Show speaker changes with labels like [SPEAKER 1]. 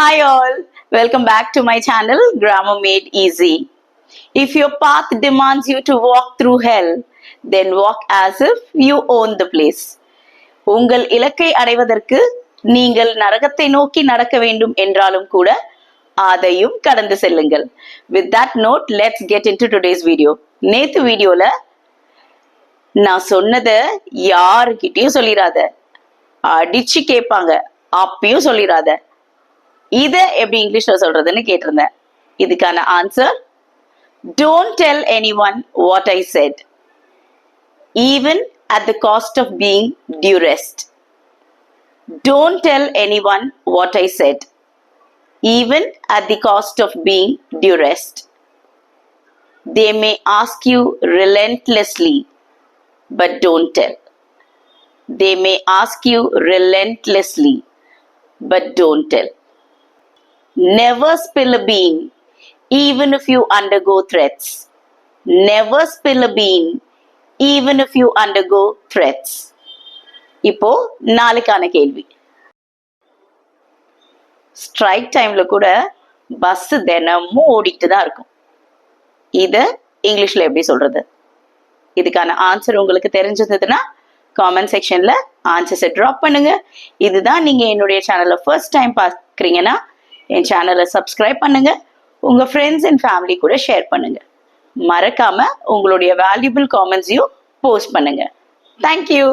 [SPEAKER 1] Hi all, welcome back to my channel Grammar Made Easy. If your path demands you to walk through hell, then walk as if you own the place. உங்கள் இலக்கை அடைவதற்கு நீங்கள் நரகத்தை நோக்கி நடக்க வேண்டும் என்றாலும் கூட அதையும் கடந்து செல்லுங்கள். With that note let's get into today's video நேத்து வீடியோல நான் சொன்னதை யாருக்கிட்டையும் சொல்லிடாத அடிச்சு கேட்பாங்க. அப்பயும் சொல்லிடாத இத எப்படி இங்கிலீஷ்ல சொல்றதுன்னு கேட்டிருந்தேன் இதுக்கான answer don't tell any one what I said even at the cost of being duress don't tell any one what I said even at the cost of being duress they may ask you relentlessly, but don't tell. They may ask you relentlessly, but don't tell. Never spill a bean, even if you undergo threats. Never spill a bean, even if you undergo threats. இப்போ நாளைக்கான கேள்வி strike டைம்ல கூட bus தினமும் ஓடிட்டு தான் இருக்கும் இத இங்கிலீஷ்ல எப்படி சொல்றது இதுக்கான ஆன்சர் உங்களுக்கு தெரிஞ்சிருந்ததுன்னா காமெண்ட் செக்ஷன்ல ஆன்சர்ஸை ட்ராப் பண்ணுங்க இதுதான் நீங்க என்னுடைய சேனலை ஃபர்ஸ்ட் டைம் பார்க்குறீங்கன்னா என் சேனலை சப்ஸ்கிரைப் பண்ணுங்க. உங்க ஃப்ரெண்ட்ஸ் அண்ட் ஃபேமிலி கூட ஷேர் பண்ணுங்க. மறக்காம உங்களுடைய வேல்யூபிள் காமெண்ட்ஸையும் போஸ்ட் பண்ணுங்க. Thank you